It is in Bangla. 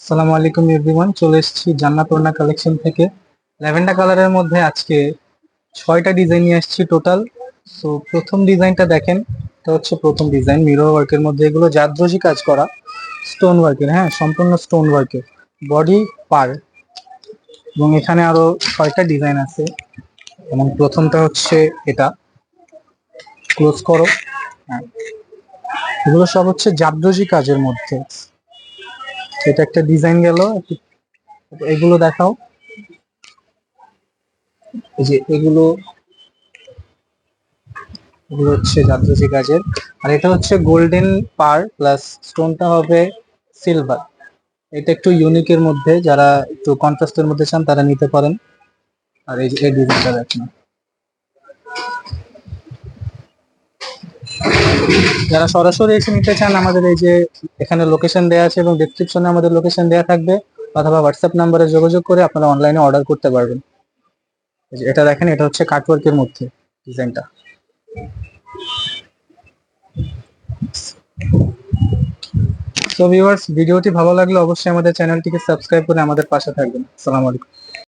আসসালামু আলাইকুম এভরিওয়ান চলে এসেছি জান্নাত ওড়না কালেকশন থেকে। ল্যাভেন্ডার কালারের মধ্যে আজকে ছয়টা ডিজাইন নিয়ে আসছি টোটাল সো প্রথম ডিজাইনটা দেখেন, এটা হচ্ছে প্রথম ডিজাইন মিরর ওয়ার্কের মধ্যে। এগুলো জাদ্রজি কাজ করা স্টোন ওয়ার্কের হ্যাঁ সম্পূর্ণ স্টোন ওয়ার্কের বডি পার। এবং এখানে আরও ছয়টা ডিজাইন আছে। এবং প্রথমটা হচ্ছে এটা। ক্লোজ করো। হ্যাঁ। এগুলো সব হচ্ছে জাদ্রজি কাজের মধ্যে। এটা একটা ডিজাইন গেল। এগুলো দেখাও। এই যে এগুলো এগুলো হচ্ছে জাদ্রজি কাজের। আর এটা হচ্ছে গোল্ডেন পার প্লাস স্টোনটা হবে সিলভার এটা একটু ইউনিকের মধ্যে, যারা একটু কন্ট্রাস্টের মধ্যে চান তারা নিতে পারেন। আর এই যে এই ডিজাইনটা দেখেন। যারা সরাসরি এসে নিতে চান, আমাদের এই যে এখানে লোকেশন দেওয়া আছে এবং ডেসক্রিপশনে আমাদের লোকেশন দেওয়া থাকবে, অথবা হোয়াটসঅ্যাপ নাম্বারে যোগাযোগ করে আপনারা অনলাইনে অর্ডার করতে পারবেন। এটা দেখেন, এটা হচ্ছে কাটওয়ার্কের মধ্যে ডিজাইনটা তো ভিউয়ার্স ভিডিওটি ভালো লাগলে অবশ্যই আমাদের চ্যানেলটিকে সাবস্ক্রাইব করে আমাদের পাশে থাকবেন। আসসালামু আলাইকুম।